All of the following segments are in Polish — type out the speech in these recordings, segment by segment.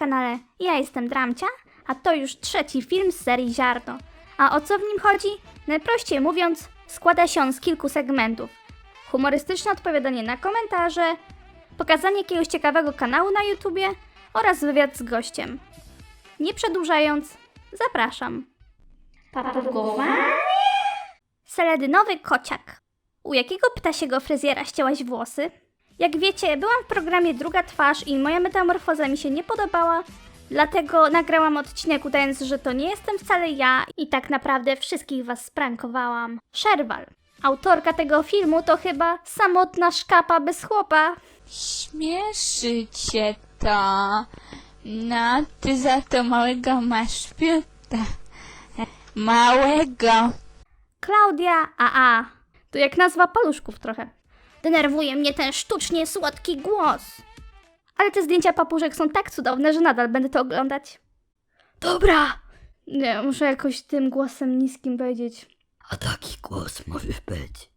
kanale. Ja jestem Dramcia, a to już trzeci film z serii Ziarno. A o co w nim chodzi? Najprościej mówiąc, składa się on z kilku segmentów. Humorystyczne odpowiadanie na komentarze, pokazanie jakiegoś ciekawego kanału na YouTubie oraz wywiad z gościem. Nie przedłużając, zapraszam. Papugowanie? Seledynowy kociak. U jakiego ptasiego fryzjera ścięłaś włosy? Jak wiecie, byłam w programie Druga Twarz i moja metamorfoza mi się nie podobała, dlatego nagrałam odcinek udając, że to nie jestem wcale ja i tak naprawdę wszystkich was sprankowałam. Szerwal. Autorka tego filmu to chyba samotna szkapa bez chłopa. Śmieszy cię to. No, ty za to małego masz piuta. Małego. Klaudia AA. To jak nazwa paluszków trochę. Denerwuje mnie ten sztucznie słodki głos. Ale te zdjęcia papużek są tak cudowne, że nadal będę to oglądać. Dobra! Nie, muszę jakoś tym głosem niskim powiedzieć. A taki głos możesz być.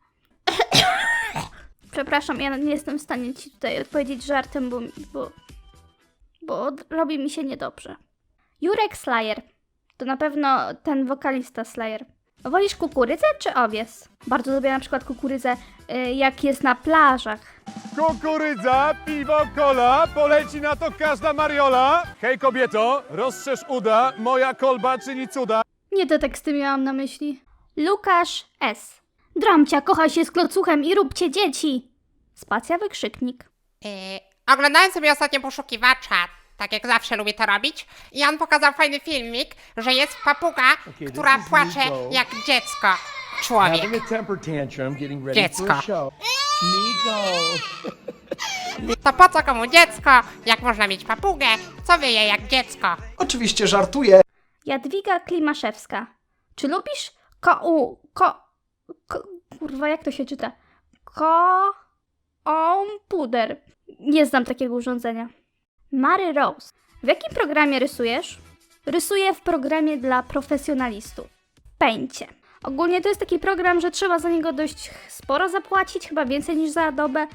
Przepraszam, ja nie jestem w stanie ci tutaj odpowiedzieć żartem, bo, bo, bo robi mi się niedobrze. Jurek Slayer. To na pewno ten wokalista Slayer. Wolisz kukurydzę czy owies? Bardzo lubię na przykład kukurydzę, jak jest na plażach. Kukurydza, piwo, kola, poleci na to każda mariola. Hej kobieto, rozszerz uda, moja kolba czyni cuda. Nie te teksty miałam na myśli. Lukasz S. Dramcia kocha się z klocuchem i róbcie dzieci! Spacja wykrzyknik. Yy, oglądałem sobie ostatnio poszukiwacza, tak jak zawsze lubię to robić, i on pokazał fajny filmik, że jest papuga, Okay, która płacze jak dziecko. Człowiek. Having a temper tantrum, getting ready for Dziecko. a show. Nico. To po co komu dziecko, jak można mieć papugę, co wyje jak dziecko? Oczywiście żartuję. Jadwiga Klimaszewska. Czy lubisz ko... U, ko, ko... Kurwa, jak to się czyta? Ko... Puder. Nie znam takiego urządzenia. Mary Rose. W jakim programie rysujesz? Rysuję w programie dla profesjonalistów. Paincie. Ogólnie to jest taki program, że trzeba za niego dość sporo zapłacić, chyba więcej niż za Adobe,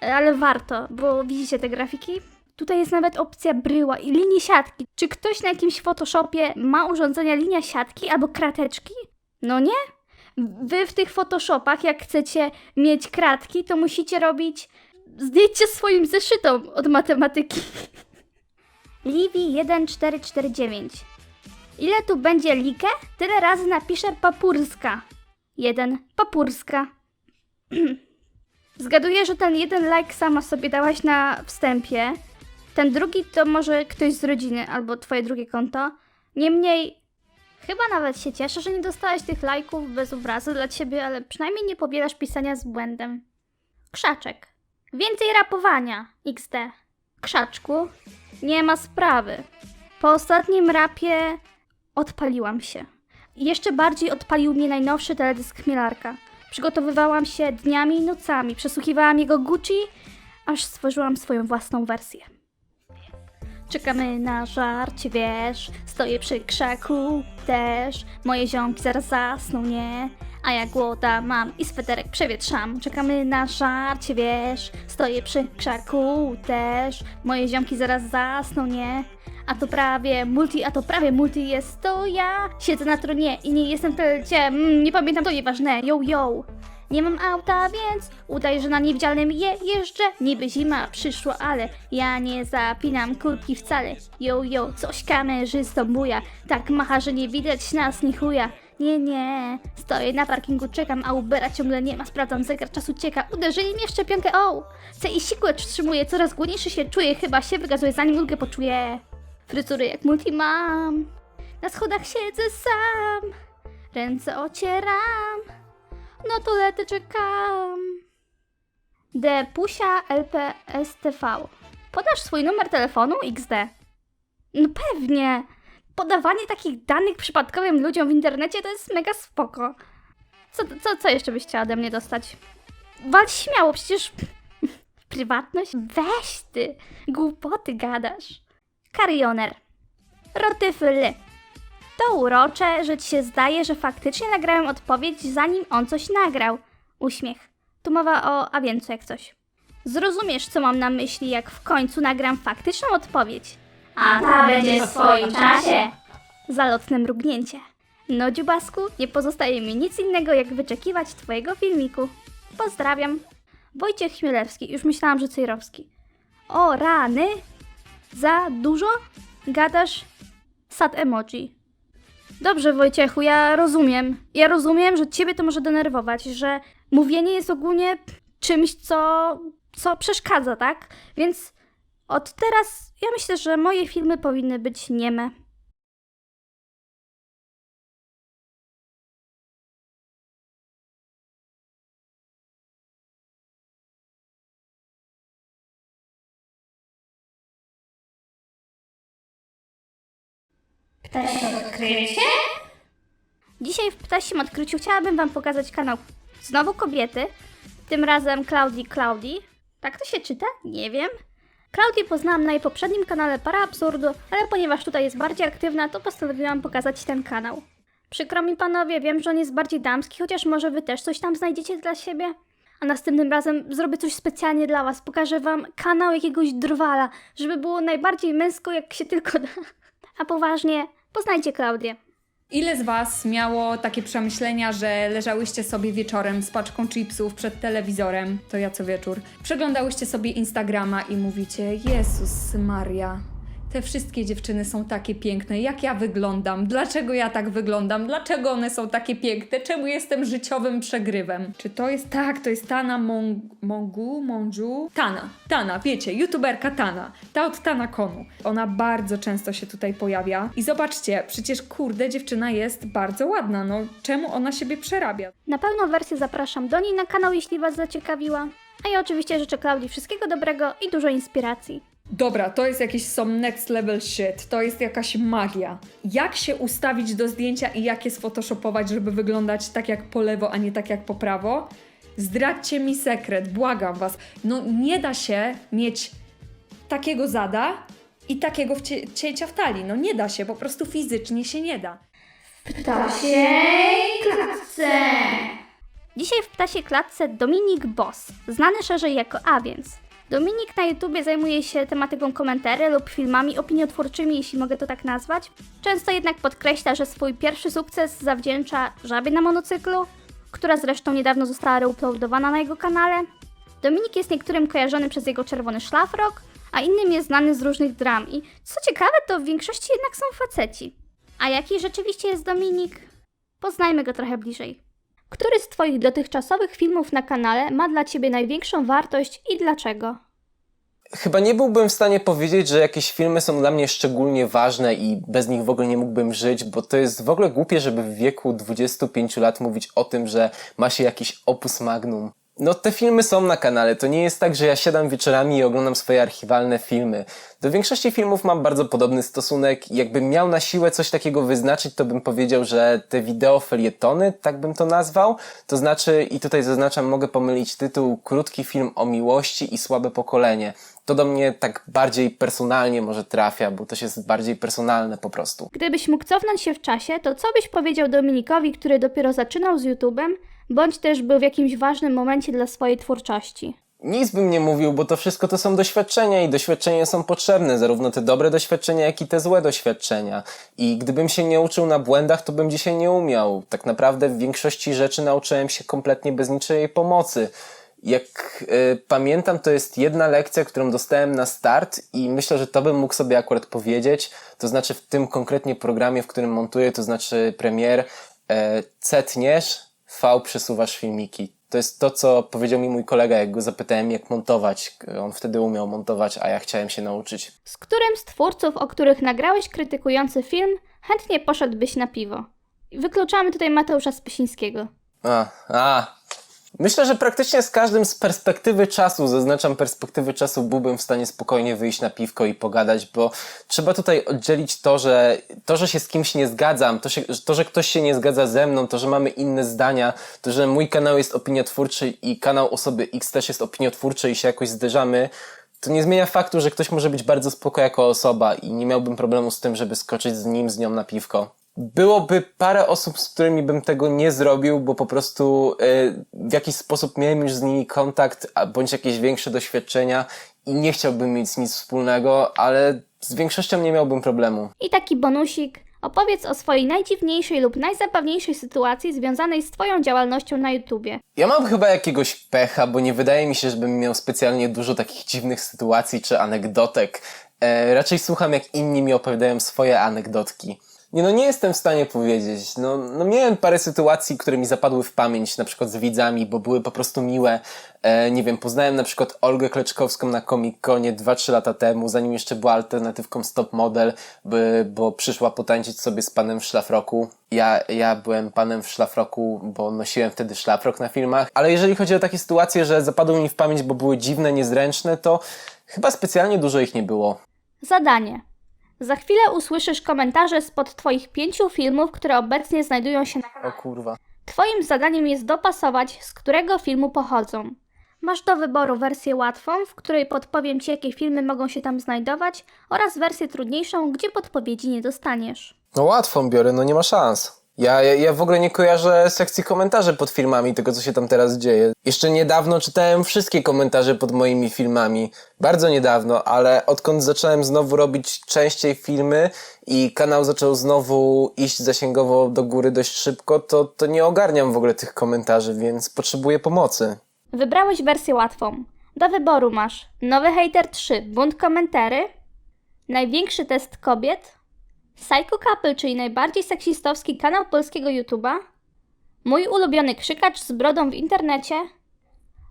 ale warto, bo widzicie te grafiki? Tutaj jest nawet opcja bryła i linii siatki. Czy ktoś na jakimś Photoshopie ma urządzenia linia siatki albo krateczki? No nie? Wy w tych Photoshopach, jak chcecie mieć kratki, to musicie robić zdjęcie swoim zeszytom od matematyki. Livi 1449. Ile tu będzie likę? Tyle razy napiszę papurska. Jeden papurska. Zgaduję, że ten jeden like sama sobie dałaś na wstępie. Ten drugi to może ktoś z rodziny albo twoje drugie konto. Niemniej, chyba nawet się cieszę, że nie dostałaś tych lajków bez obrazu dla ciebie, ale przynajmniej nie pobierasz pisania z błędem. Krzaczek. Więcej rapowania. XD. Krzaczku. Nie ma sprawy. Po ostatnim rapie odpaliłam się. Jeszcze bardziej odpalił mnie najnowszy teledysk Chmielarka. Przygotowywałam się dniami i nocami, przesłuchiwałam jego Gucci, aż stworzyłam swoją własną wersję. Czekamy na żarcie, wiesz, stoję przy krzaku też, moje ziomki zaraz zasną, nie? A ja głoda mam i sweterek przewietrzam. Czekamy na żarcie, wiesz, stoję przy krzaku też, moje ziomki zaraz zasną, nie? A to prawie multi, a to prawie multi jest to ja. Siedzę na tronie i nie jestem w mm, nie pamiętam, to nieważne, yo yo. Nie mam auta, więc udaj, że na niewidzialnym je jeżdżę. Niby zima przyszła, ale ja nie zapinam kurtki wcale. Yo, yo, coś kamerzystą buja. Tak macha, że nie widać nas ni chuja. Nie, nie, stoję na parkingu, czekam, a Ubera ciągle nie ma. Sprawdzam zegar, czas ucieka. Uderzyli mnie w szczepionkę, o! Chcę i sikłę wstrzymuję, coraz głodniejszy się czuję. Chyba się wygazuję, zanim ulgę poczuję. Fryzury jak multi mam. Na schodach siedzę sam. Ręce ocieram. Na toaletę czekam. D. Pusia LPSTV. Podasz swój numer telefonu XD? No pewnie. Podawanie takich danych przypadkowym ludziom w internecie to jest mega spoko. Co, co, co jeszcze byś chciała ode mnie dostać? Wal śmiało, przecież prywatność? Weź ty, głupoty gadasz. Karioner. Rotyfly. To urocze, że ci się zdaje, że faktycznie nagrałem odpowiedź, zanim on coś nagrał. Uśmiech. Tu mowa o a więc jak coś. Zrozumiesz, co mam na myśli, jak w końcu nagram faktyczną odpowiedź. A ta będzie w swoim czasie. Zalotne mrugnięcie. No dziubasku, nie pozostaje mi nic innego jak wyczekiwać twojego filmiku. Pozdrawiam. Wojciech Chmielewski, już myślałam, że Cejrowski. O rany! Za dużo? Gadasz? Sad emoji. Dobrze, Wojciechu, ja rozumiem. Ja rozumiem, że ciebie to może denerwować, że mówienie jest ogólnie czymś, co, co przeszkadza, tak? Więc od teraz ja myślę, że moje filmy powinny być nieme. Ptasie odkrycie? Dzisiaj w ptasim odkryciu chciałabym wam pokazać kanał znowu kobiety, tym razem Claudii Claudii. Tak to się czyta? Nie wiem. Klaudię poznałam na jej poprzednim kanale Para Absurdu, ale ponieważ tutaj jest bardziej aktywna, to postanowiłam pokazać ten kanał. Przykro mi panowie, wiem, że on jest bardziej damski, chociaż może wy też coś tam znajdziecie dla siebie. A następnym razem zrobię coś specjalnie dla was. Pokażę wam kanał jakiegoś drwala, żeby było najbardziej męsko, jak się tylko da. A poważnie, poznajcie Klaudię. Ile z Was miało takie przemyślenia, że leżałyście sobie wieczorem z paczką chipsów przed telewizorem, to ja co wieczór, przeglądałyście sobie Instagrama i mówicie: Jezus Maria, te wszystkie dziewczyny są takie piękne, jak ja wyglądam, dlaczego ja tak wyglądam, dlaczego one są takie piękne, czemu jestem życiowym przegrywem? Czy to jest tak, to jest Tana Mong Mongu, Monju? Tana, Tana, wiecie, youtuberka Tana, ta od Tana Konu. Ona bardzo często się tutaj pojawia i zobaczcie, przecież kurde, dziewczyna jest bardzo ładna, no czemu ona siebie przerabia? Na pełną wersję zapraszam do niej na kanał, jeśli Was zaciekawiła. A ja oczywiście życzę Klaudii wszystkiego dobrego i dużo inspiracji. Dobra, to jest jakiś some next level shit, to jest jakaś magia. Jak się ustawić do zdjęcia i jak je sphotoshopować, żeby wyglądać tak jak po lewo, a nie tak jak po prawo? Zdradźcie mi sekret, błagam was. No nie da się mieć takiego zada i takiego wcie- cięcia w talii. No nie da się, po prostu fizycznie się nie da. Ptasiej klatce! Dzisiaj w Ptasiej Klatce Dominik Boss, znany szerzej jako A więc. Dominik na YouTubie zajmuje się tematyką komentarzy lub filmami opiniotwórczymi, jeśli mogę to tak nazwać. Często jednak podkreśla, że swój pierwszy sukces zawdzięcza żabie na monocyklu, która zresztą niedawno została reuploadowana na jego kanale. Dominik jest niektórym kojarzony przez jego czerwony szlafrok, a innym jest znany z różnych dram i co ciekawe, to w większości jednak są faceci. A jaki rzeczywiście jest Dominik? Poznajmy go trochę bliżej. Który z Twoich dotychczasowych filmów na kanale ma dla Ciebie największą wartość i dlaczego? Chyba nie byłbym w stanie powiedzieć, że jakieś filmy są dla mnie szczególnie ważne i bez nich w ogóle nie mógłbym żyć, bo to jest w ogóle głupie, żeby w wieku 25 lat mówić o tym, że ma się jakiś opus magnum. No te filmy są na kanale, to nie jest tak, że ja siadam wieczorami i oglądam swoje archiwalne filmy. Do większości filmów mam bardzo podobny stosunek jakbym miał na siłę coś takiego wyznaczyć, to bym powiedział, że te wideo felietony, tak bym to nazwał, to znaczy, i tutaj zaznaczam, mogę pomylić tytuł, krótki film o miłości i słabe pokolenie. To do mnie tak bardziej personalnie może trafia, bo to jest bardziej personalne po prostu. Gdybyś mógł cofnąć się w czasie, to co byś powiedział Dominikowi, który dopiero zaczynał z YouTube'em, bądź też był w jakimś ważnym momencie dla swojej twórczości? Nic bym nie mówił, bo to wszystko to są doświadczenia i doświadczenia są potrzebne, zarówno te dobre doświadczenia, jak i te złe doświadczenia. I gdybym się nie uczył na błędach, to bym dzisiaj nie umiał. Tak naprawdę w większości rzeczy nauczyłem się kompletnie bez niczyjej pomocy. Jak y, pamiętam, to jest jedna lekcja, którą dostałem na start i myślę, że to bym mógł sobie akurat powiedzieć. To znaczy w tym konkretnie programie, w którym montuję, to znaczy Premiere, y, C tniesz, V przesuwasz filmiki. To jest to, co powiedział mi mój kolega, jak go zapytałem, jak montować. On wtedy umiał montować, a ja chciałem się nauczyć. Z którym z twórców, o których nagrałeś krytykujący film, chętnie poszedłbyś na piwo? Wykluczamy tutaj Mateusza Spysińskiego. A, a. Myślę, że praktycznie z każdym z perspektywy czasu, zaznaczam perspektywy czasu, byłbym w stanie spokojnie wyjść na piwko i pogadać, bo trzeba tutaj oddzielić to, że to, że się z kimś nie zgadzam, to, się, to, że ktoś się nie zgadza ze mną, to, że mamy inne zdania, to, że mój kanał jest opiniotwórczy i kanał osoby X też jest opiniotwórczy i się jakoś zderzamy, to nie zmienia faktu, że ktoś może być bardzo spoko jako osoba i nie miałbym problemu z tym, żeby skoczyć z nim, z nią na piwko. Byłoby parę osób, z którymi bym tego nie zrobił, bo po prostu y, w jakiś sposób miałem już z nimi kontakt, bądź jakieś większe doświadczenia i nie chciałbym mieć nic wspólnego, ale z większością nie miałbym problemu. I taki bonusik. Opowiedz o swojej najdziwniejszej lub najzabawniejszej sytuacji związanej z Twoją działalnością na YouTubie. Ja mam chyba jakiegoś pecha, bo nie wydaje mi się, żebym miał specjalnie dużo takich dziwnych sytuacji czy anegdotek. E, raczej słucham, jak inni mi opowiadają swoje anegdotki. Nie no, nie jestem w stanie powiedzieć. No, no miałem parę sytuacji, które mi zapadły w pamięć, na przykład z widzami, bo były po prostu miłe. E, nie wiem, poznałem na przykład Olgę Kleczkowską na Comic-Conie 2-3 lata temu, zanim jeszcze była alternatywką Stop Model, by, bo przyszła potańczyć sobie z panem w szlafroku. Ja, ja byłem panem w szlafroku, bo nosiłem wtedy szlafrok na filmach. Ale jeżeli chodzi o takie sytuacje, że zapadły mi w pamięć, bo były dziwne, niezręczne, to chyba specjalnie dużo ich nie było. Zadanie. Za chwilę usłyszysz komentarze spod Twoich pięciu filmów, które obecnie znajdują się na O kanale. kurwa. Twoim zadaniem jest dopasować, z którego filmu pochodzą. Masz do wyboru wersję łatwą, w której podpowiem Ci, jakie filmy mogą się tam znajdować, oraz wersję trudniejszą, gdzie podpowiedzi nie dostaniesz. No łatwą biorę, no nie ma szans. Ja, ja, ja w ogóle nie kojarzę sekcji komentarzy pod filmami, tego co się tam teraz dzieje. Jeszcze niedawno czytałem wszystkie komentarze pod moimi filmami. Bardzo niedawno, ale odkąd zacząłem znowu robić częściej filmy i kanał zaczął znowu iść zasięgowo do góry dość szybko, to, to nie ogarniam w ogóle tych komentarzy, więc potrzebuję pomocy. Wybrałeś wersję łatwą. Do wyboru masz Nowy Hater 3, Bunt Komentary, Największy Test Kobiet, Psycho Couple, czyli najbardziej seksistowski kanał polskiego YouTube'a, Mój ulubiony krzykacz z brodą w internecie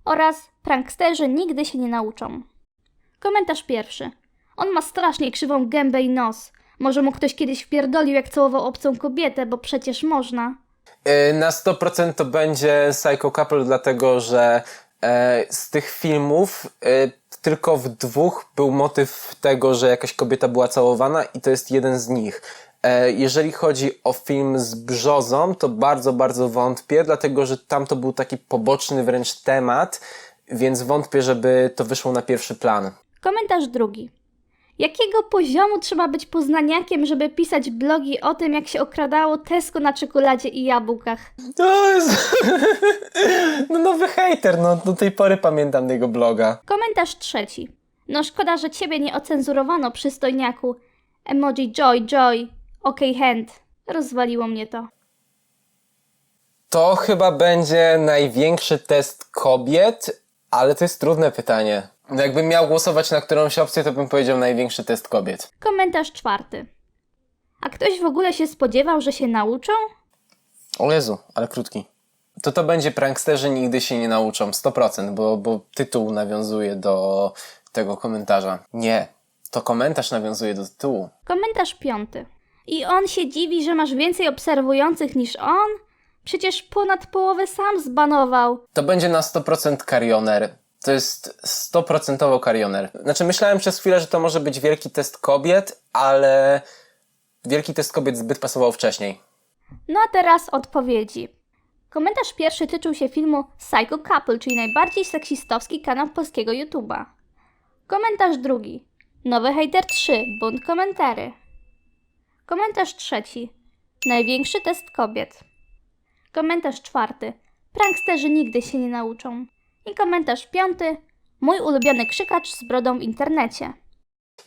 oraz Pranksterzy nigdy się nie nauczą. Komentarz pierwszy. On ma strasznie krzywą gębę i nos. Może mu ktoś kiedyś wpierdolił jak całował obcą kobietę, bo przecież można. Yy, Na 100% to będzie Psycho Couple, dlatego że z tych filmów e, tylko w dwóch był motyw tego, że jakaś kobieta była całowana i to jest jeden z nich. E, jeżeli chodzi o film z Brzozą, to bardzo, bardzo wątpię, dlatego że tam to był taki poboczny wręcz temat, więc wątpię, żeby to wyszło na pierwszy plan. Komentarz drugi. Jakiego poziomu trzeba być poznaniakiem, żeby pisać blogi o tym, jak się okradało Tesco na czekoladzie i jabłkach? To jest... no nowy hater, no do tej pory pamiętam jego bloga. Komentarz trzeci. No szkoda, że ciebie nie ocenzurowano, przystojniaku. Emoji joy, joy. Okej, hand. Rozwaliło mnie to. To chyba będzie największy test kobiet, ale to jest trudne pytanie. No Jakbym miał głosować na którąś opcję, to bym powiedział największy test kobiet. Komentarz czwarty. A ktoś w ogóle się spodziewał, że się nauczą? O Jezu, ale krótki. To to będzie pranksterzy nigdy się nie nauczą, 100%, bo, bo tytuł nawiązuje do tego komentarza. Nie, to komentarz nawiązuje do tytułu. Komentarz piąty. I on się dziwi, że masz więcej obserwujących niż on? Przecież ponad połowę sam zbanował. To będzie na 100% karioner. To jest 100% karioner. Znaczy myślałem przez chwilę, że to może być wielki test kobiet, ale wielki test kobiet zbyt pasował wcześniej. No a teraz odpowiedzi. Komentarz pierwszy tyczył się filmu Psycho Couple, czyli najbardziej seksistowski kanał polskiego YouTube'a. Komentarz drugi. Nowy Hater 3, bunt komentary. Komentarz trzeci. Największy test kobiet. Komentarz czwarty. Pranksterzy nigdy się nie nauczą. I komentarz piąty. Mój ulubiony krzykacz z brodą w internecie.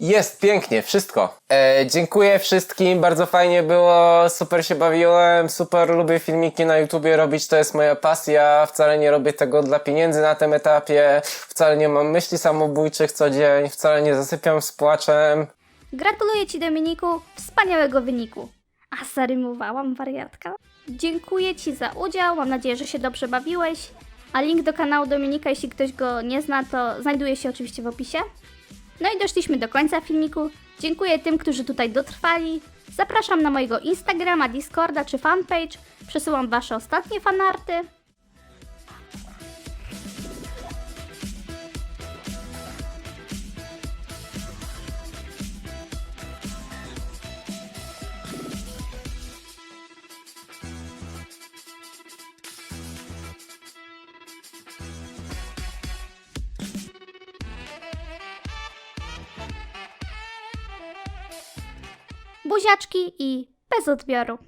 Jest pięknie, wszystko. E, dziękuję wszystkim, bardzo fajnie było, super się bawiłem, super lubię filmiki na YouTubie robić, to jest moja pasja. Wcale nie robię tego dla pieniędzy na tym etapie, wcale nie mam myśli samobójczych co dzień, wcale nie zasypiam z płaczem. Gratuluję Ci, Dominiku, wspaniałego wyniku. A zarymowałam, wariatka. Dziękuję Ci za udział, mam nadzieję, że się dobrze bawiłeś. A link do kanału Dominika, jeśli ktoś go nie zna, to znajduje się oczywiście w opisie. No i doszliśmy do końca filmiku. Dziękuję tym, którzy tutaj dotrwali. Zapraszam na mojego Instagrama, Discorda czy fanpage. Przesyłam Wasze ostatnie fanarty. Buziaczki i bez odbioru.